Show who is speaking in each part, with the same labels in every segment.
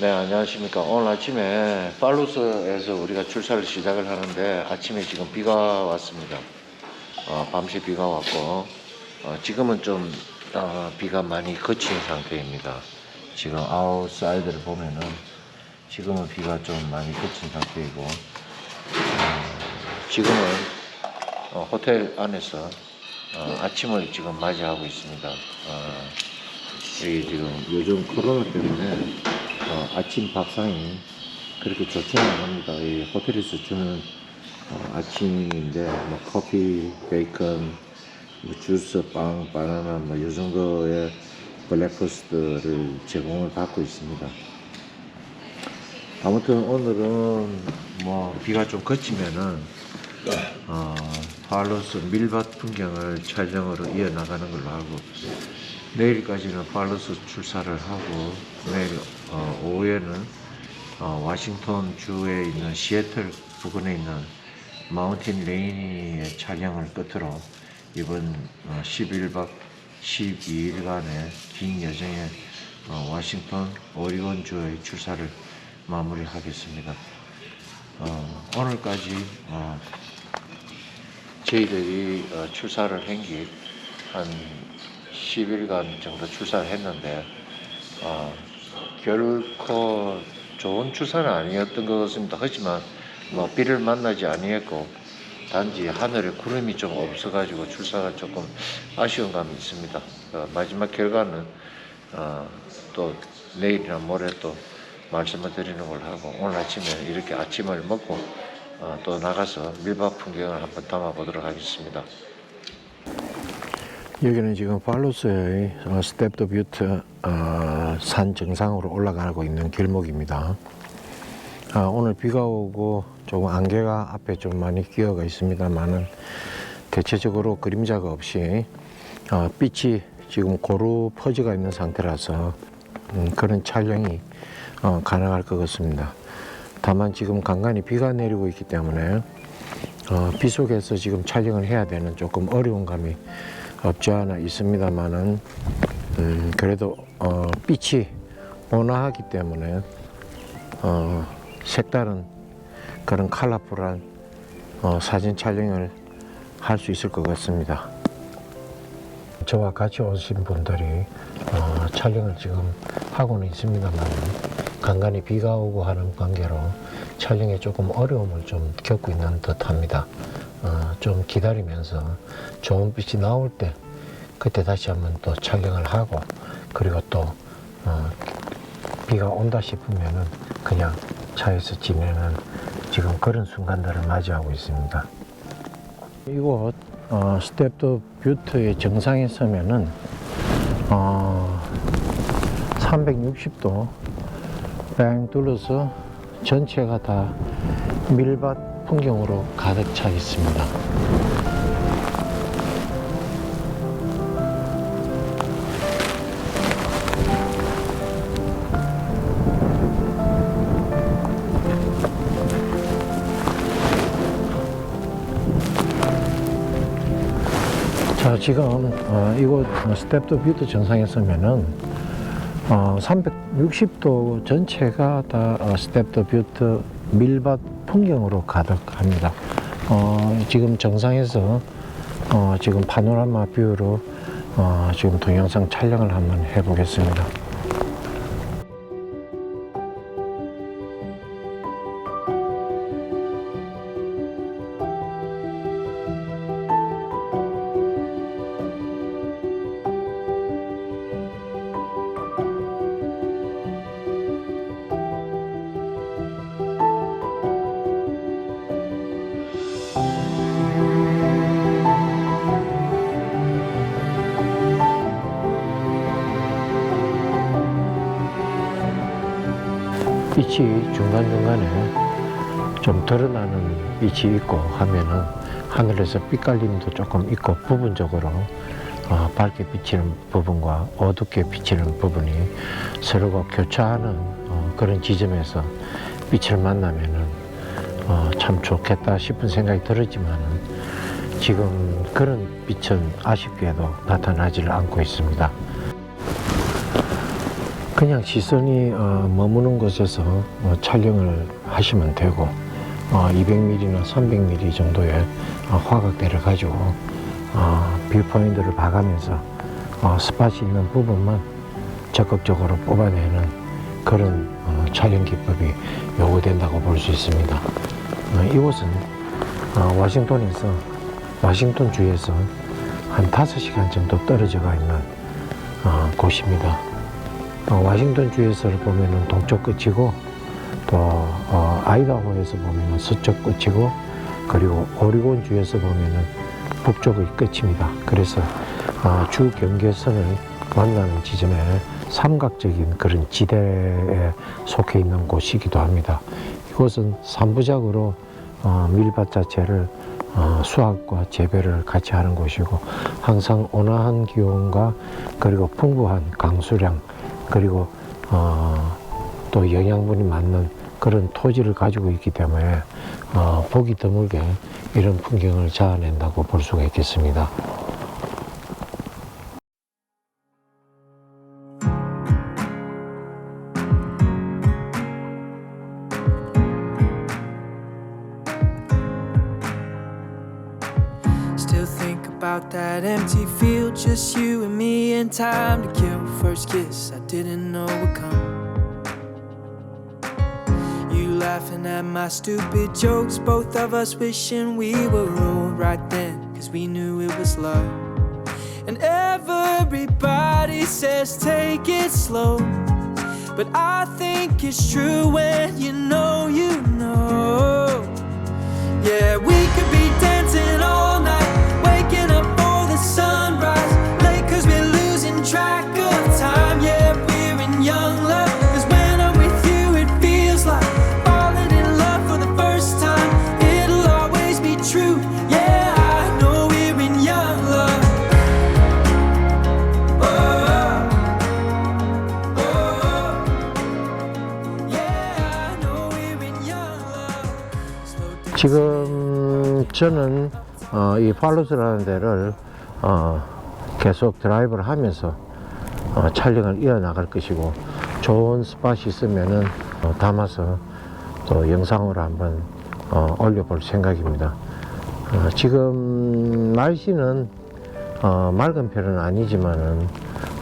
Speaker 1: 네, 안녕하십니까. 오늘 아침에 팔루스에서 우리가 출사를 시작을 하는데 아침에 지금 비가 왔습니다. 어, 밤새 비가 왔고 어, 지금은 좀 어, 비가 많이 그친 상태입니다. 지금 아웃사이드를 보면은 지금은 비가 좀 많이 그친 상태이고 어, 지금은 어, 호텔 안에서 어, 아침을 지금 맞이하고 있습니다. 어, 지금 요즘 코로나 때문에 어, 아침 밥상이 그렇게 좋지는 않습니다. 이 호텔에서 주는 어, 아침인데 뭐 커피, 베이컨, 뭐 주스, 빵, 바나나 뭐 이 정도의 블랙퍼스트를 제공을 받고 있습니다. 아무튼 오늘은 뭐 비가 좀 그치면은 어, 팔로스 밀밭 풍경을 촬영으로 이어나가는 걸로 하고 내일까지는 팔로스 출사를 하고 내일 어, 오후에는 어, 와싱턴 주에 있는 시애틀 부근에 있는 마운틴 레이니의 촬영을 끝으로 이번 어, 11박 12일간의 긴 여정에 어, 와싱턴 오리곤 주의 출사를 마무리하겠습니다. 어, 오늘까지 어, 저희들이 어, 출사를 한게 한 10일간 정도 출사를 했는데 어, 결코 좋은 출사는 아니었던 것 같습니다. 하지만 뭐 비를 만나지 아니했고 단지 하늘에 구름이 좀 없어가지고 출사가 조금 아쉬운 감이 있습니다. 어, 마지막 결과는 어, 또 내일이나 모레 또 말씀을 드리는 걸 하고 오늘 아침에 이렇게 아침을 먹고 어, 또 나가서 밀밭 풍경을 한번 담아보도록 하겠습니다. 여기는 지금 팔로스의 어, 스텝더 뷰트 어, 산 정상으로 올라가고 있는 길목입니다. 아, 오늘 비가 오고 조금 안개가 앞에 좀 많이 끼어가 있습니다만은 대체적으로 그림자가 없이 어, 빛이 지금 고루 퍼져가 있는 상태라서 음, 그런 촬영이 어, 가능할 것 같습니다. 다만 지금 간간히 비가 내리고 있기 때문에 어, 비 속에서 지금 촬영을 해야 되는 조금 어려운 감이 없지 않아 있습니다만은 음, 그래도 어, 빛이 온화하기 때문에 어, 색다른 그런 컬러풀한 어, 사진 촬영을 할 수 있을 것 같습니다. 저와 같이 오신 분들이 어, 촬영을 지금 하고는 있습니다만 간간히 비가 오고 하는 관계로 촬영에 조금 어려움을 좀 겪고 있는 듯합니다. 어, 좀 기다리면서 좋은 빛이 나올 때 그때 다시 한번 또 촬영을 하고 그리고 또 어, 비가 온다 싶으면은 그냥 차에서 지내는 지금 그런 순간들을 맞이하고 있습니다. 이곳 어, 스텝도 뷰트의 정상에 서면은 어, 360도 뺑 둘러서 전체가 다 밀밭 풍경으로 가득 차 있습니다. 자, 지금 어, 이곳 스텝도 뷰트 정상에 서면은 어, 360도 전체가 다 어, 스텝더 뷰트 밀밭 풍경으로 가득합니다. 어, 지금 정상에서 어, 지금 파노라마 뷰로 어, 지금 동영상 촬영을 한번 해보겠습니다. 빛이 중간중간에 좀 드러나는 빛이 있고 하면은 하늘에서 빛깔림도 조금 있고 부분적으로 어, 밝게 비치는 부분과 어둡게 비치는 부분이 서로가 교차하는 어, 그런 지점에서 빛을 만나면은 어, 참 좋겠다 싶은 생각이 들었지만은 지금 그런 빛은 아쉽게도 나타나지를 않고 있습니다. 그냥 시선이 어, 머무는 곳에서 어, 촬영을 하시면 되고 어, 200mm나 300mm 정도의 어, 화각대를 가지고 어, 뷰포인트를 봐가면서 어, 스팟이 있는 부분만 적극적으로 뽑아내는 그런 어, 촬영 기법이 요구된다고 볼 수 있습니다. 어, 이곳은 어, 워싱턴에서 워싱턴 주에서 한 5시간 정도 떨어져가 있는 어, 곳입니다. 어, 워싱턴 주에서 보면은 동쪽 끝이고 또 어, 아이다호에서 보면은 서쪽 끝이고 그리고 오리곤 주에서 보면은 북쪽의 끝입니다. 그래서 어, 주 경계선을 만나는 지점에 삼각적인 그런 지대에 속해 있는 곳이기도 합니다. 이곳은 삼부작으로 어, 밀밭 자체를 어, 수확과 재배를 같이 하는 곳이고 항상 온화한 기온과 그리고 풍부한 강수량 그리고 어, 또 영양분이 맞는 그런 토지를 가지고 있기 때문에 어, 보기 드물게 이런 풍경을 자아낸다고 볼 수가 있겠습니다.
Speaker 2: About that empty field, just you and me and time to kill. First kiss, I didn't know would come. You laughing at my stupid jokes, both of us wishing we were old right then, cause we knew it was love. And everybody says take it slow, but I think it's true when you know you know.
Speaker 1: 지금 저는 어, 이 팔로스라는 데를 어, 계속 드라이브를 하면서 어, 촬영을 이어나갈 것이고 좋은 스팟이 있으면은 어, 담아서 또 영상으로 한번 어, 올려볼 생각입니다. 어, 지금 날씨는 어, 맑은 편은 아니지만은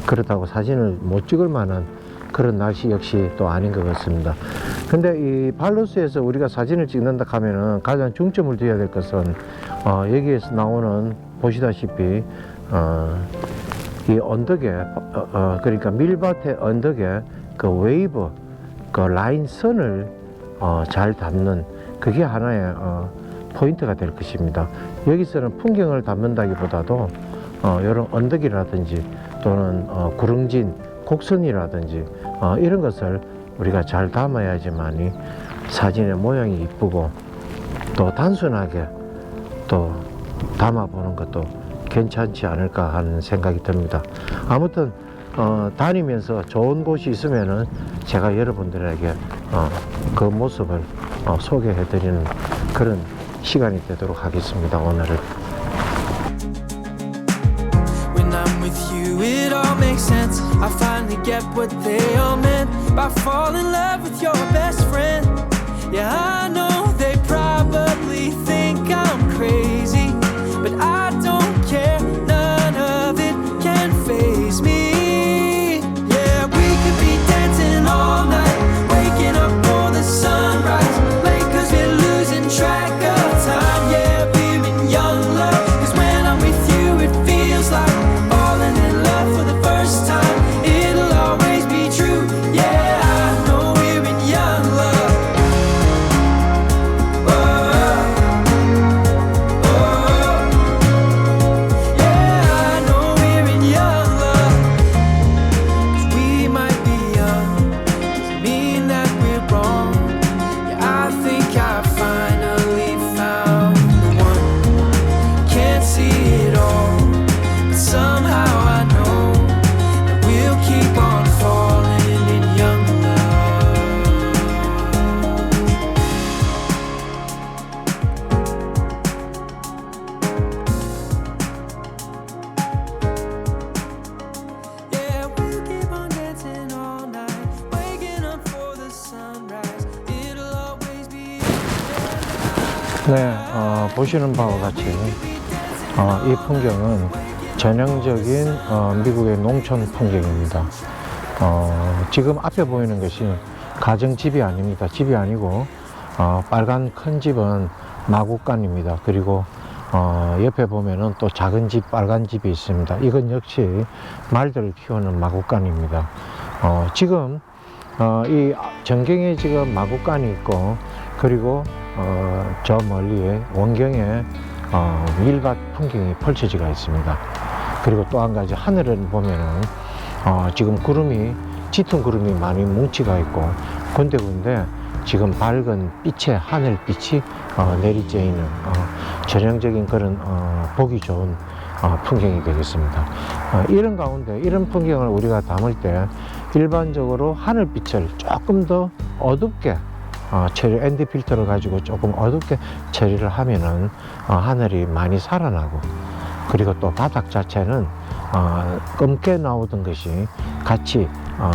Speaker 1: 그렇다고 사진을 못 찍을 만한 그런 날씨 역시 또 아닌 것 같습니다. 근데 이 발로스에서 우리가 사진을 찍는다 하면은 가장 중점을 둬야 될 것은 어, 여기에서 나오는 보시다시피 어, 이 언덕에 어, 어, 그러니까 밀밭의 언덕에 그 웨이브 그 라인 선을 어, 잘 담는 그게 하나의 어, 포인트가 될 것입니다. 여기서는 풍경을 담는다기보다도 어, 이런 언덕이라든지 또는 어, 구릉진 곡선이라든지 어, 이런 것을 우리가 잘 담아야지만이 사진의 모양이 이쁘고 또 단순하게 또 담아보는 것도 괜찮지 않을까 하는 생각이 듭니다. 아무튼 어, 다니면서 좋은 곳이 있으면은 제가 여러분들에게 어, 그 모습을 어, 소개해드리는 그런 시간이 되도록 하겠습니다. 오늘은.
Speaker 2: When I'm with you, it all makes sense. I finally get what they all meant by falling in love with your best friend. Yeah, I know
Speaker 1: 네, 어, 보시는 바와 같이 어, 이 풍경은 전형적인 어, 미국의 농촌 풍경입니다. 어, 지금 앞에 보이는 것이 가정집이 아닙니다. 집이 아니고 어, 빨간 큰 집은 마구간입니다. 그리고 어, 옆에 보면은 또 작은 집, 빨간 집이 있습니다. 이건 역시 말들을 키우는 마구간입니다. 어, 지금 어, 이 전경에 지금 마구간이 있고 그리고 어, 저 멀리에 원경에 어, 밀밭 풍경이 펼쳐지가 있습니다. 그리고 또 한 가지 하늘을 보면은 어, 지금 구름이 짙은 구름이 많이 뭉치가 있고 군데군데 지금 밝은 빛의 하늘빛이 어, 내리쬐 있는 어, 전형적인 그런 어, 보기 좋은 어, 풍경이 되겠습니다. 어, 이런 가운데 이런 풍경을 우리가 담을 때 일반적으로 하늘빛을 조금 더 어둡게 어, 처리 ND 필터를 가지고 조금 어둡게 처리를 하면은 어, 하늘이 많이 살아나고 그리고 또 바닥 자체는 어, 검게 나오던 것이 같이 어,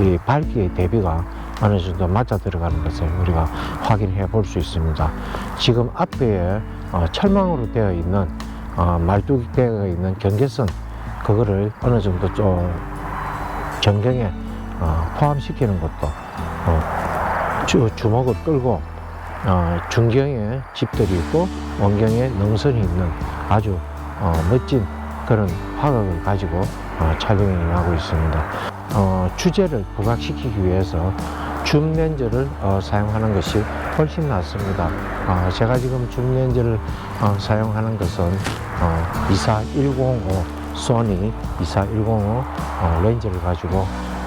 Speaker 1: 이 밝기의 대비가 어느 정도 맞아 들어가는 것을 우리가 확인해 볼 수 있습니다. 지금 앞에 어, 철망으로 되어 있는 어, 말뚝이 되어 있는 경계선 그거를 어느 정도 좀 전경에 어, 포함시키는 것도 어, 주, 주먹을 끌고 어, 중경에 집들이 있고 원경에 능선이 있는 아주 어, 멋진 그런 화각을 가지고 어, 촬영이 나고 있습니다. 어, 주제를 부각시키기 위해서 줌 렌즈를 어, 사용하는 것이 훨씬 낫습니다. 어, 제가 지금 줌 렌즈를 어, 사용하는 것은 어, 24105 소니 24105 어, 렌즈를 가지고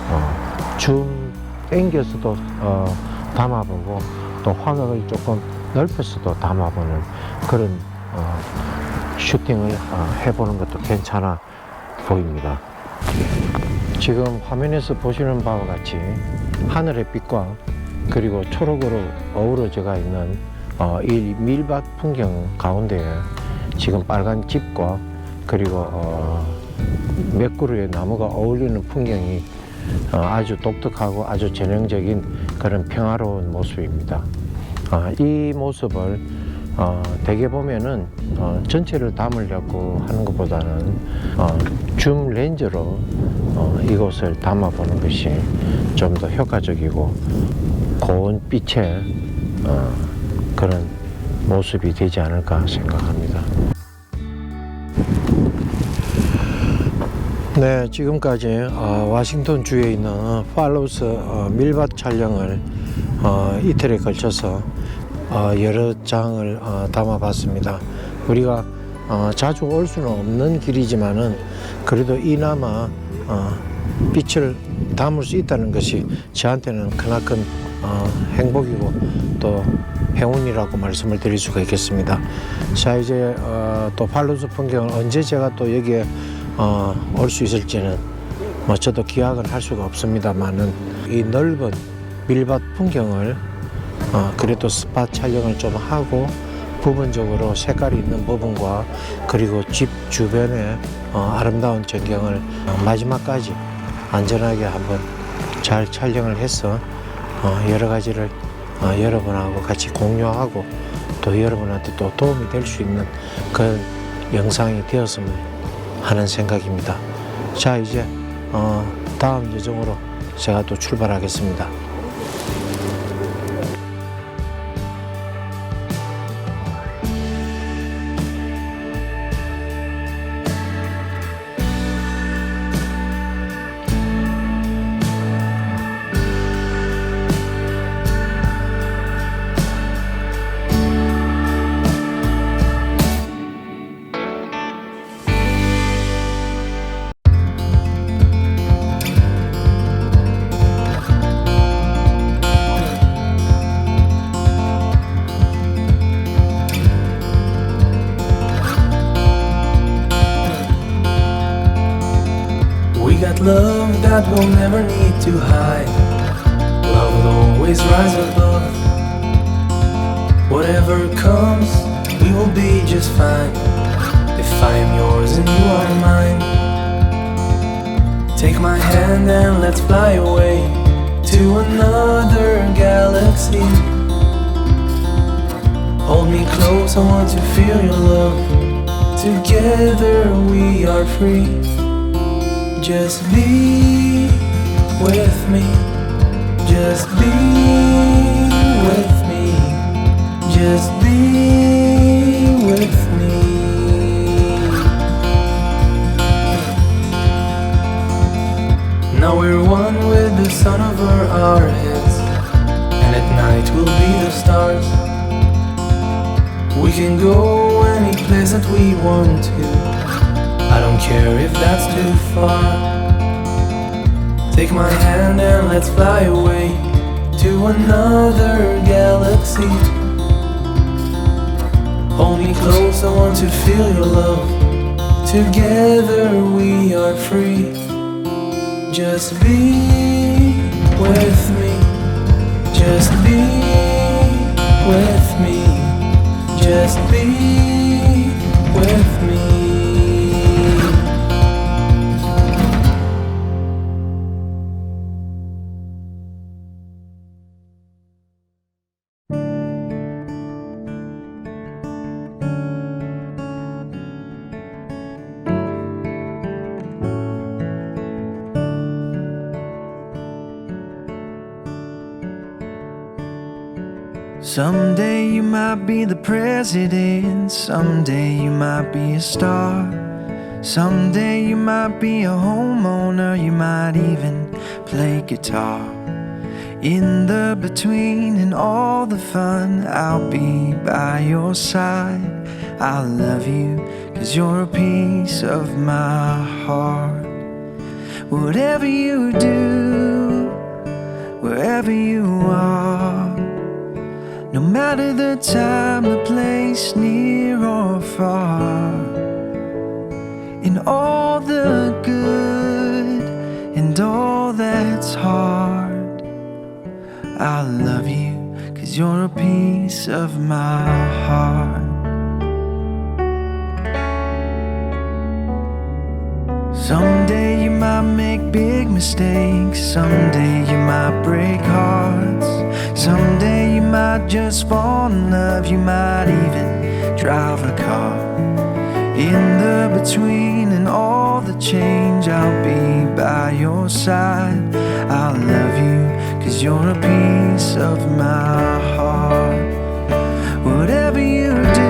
Speaker 1: 어, 줌 땡겨서도 어, 담아보고 또 화각을 조금 넓혀서도 담아보는 그런 어, 슈팅을 어, 해보는 것도 괜찮아 보입니다. 지금 화면에서 보시는 바와 같이 하늘의 빛과 그리고 초록으로 어우러져가 있는 어, 이 밀밭 풍경 가운데에 지금 빨간 집과 그리고 어, 몇 그루의 나무가 어울리는 풍경이 어, 아주 독특하고 아주 전형적인 그런 평화로운 모습입니다. 어, 이 모습을 어, 대개 보면은 어, 전체를 담으려고 하는 것보다는 어, 줌 렌즈로 어, 이곳을 담아보는 것이 좀 더 효과적이고 고운 빛의 어, 그런 모습이 되지 않을까 생각합니다. 네, 지금까지 어, 워싱턴 주에 있는 팔로우스 어, 밀밭 촬영을 어, 이틀에 걸쳐서 어, 여러 장을 어, 담아봤습니다. 우리가 어, 자주 올 수는 없는 길이지만은 그래도 이나마 어, 빛을 담을 수 있다는 것이 저한테는 크나큰 어, 행복이고 또 행운이라고 말씀을 드릴 수가 있겠습니다. 자 이제 어, 또 팔로우스 풍경을 언제 제가 또 여기에 어, 올 수 있을지는 뭐 저도 기약은 할 수가 없습니다만은 이 넓은 밀밭 풍경을 어, 그래도 스팟 촬영을 좀 하고 부분적으로 색깔이 있는 부분과 그리고 집 주변의 어, 아름다운 전경을 어, 마지막까지 안전하게 한번 잘 촬영을 해서 어, 여러 가지를 어, 여러분하고 같이 공유하고 또 여러분한테 또 도움이 될 수 있는 그런 영상이 되었으면 하는 생각입니다. 자 이제 어, 다음 예정으로 제가 또 출발하겠습니다.
Speaker 2: Let's fly away to another galaxy. Hold me
Speaker 3: close, I want to feel your love. Together we are free. Just be with me. Just be with me. Just Now we're one with the sun over our heads, and at night we'll be the stars. We can go any place that we want to. I don't care if that's too far. Take my hand and let's fly away to another galaxy. Hold me close, I want to feel your love. Together we are free. Just be with me. Just be with me. Just be with me. Someday you might be the president, someday you might be a star. Someday you might be a homeowner, you might even play guitar. In the between and all the fun, I'll be by your side. I'll love you, cause you're a piece of my heart. Whatever you do, wherever you are. Matter the time, the place, near or far. In all the good and all that's hard, I love you, cause you're a piece of my heart. Someday you might make big mistakes. Someday you might break hearts. Someday you might just fall in love. You might even drive a car. In the between and all the change, I'll be by your side. I'll love you, cause you're a piece of my heart. Whatever you do,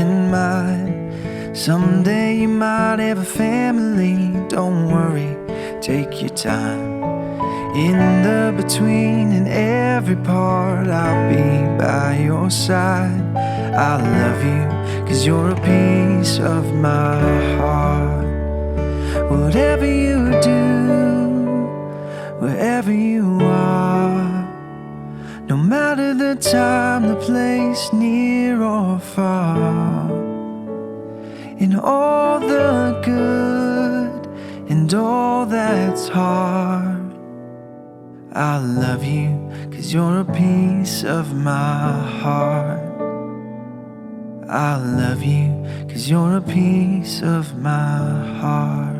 Speaker 3: changing mine. Someday you might have a family. Don't worry, take your time. In the between and every part, I'll be by your side. I love you, cause you're a piece of my heart. Whatever you do, wherever you are. No matter the time, the place, near or far. In all the good and all that's hard. I love you, cause you're a piece of my heart. I love you, cause you're a piece of my heart.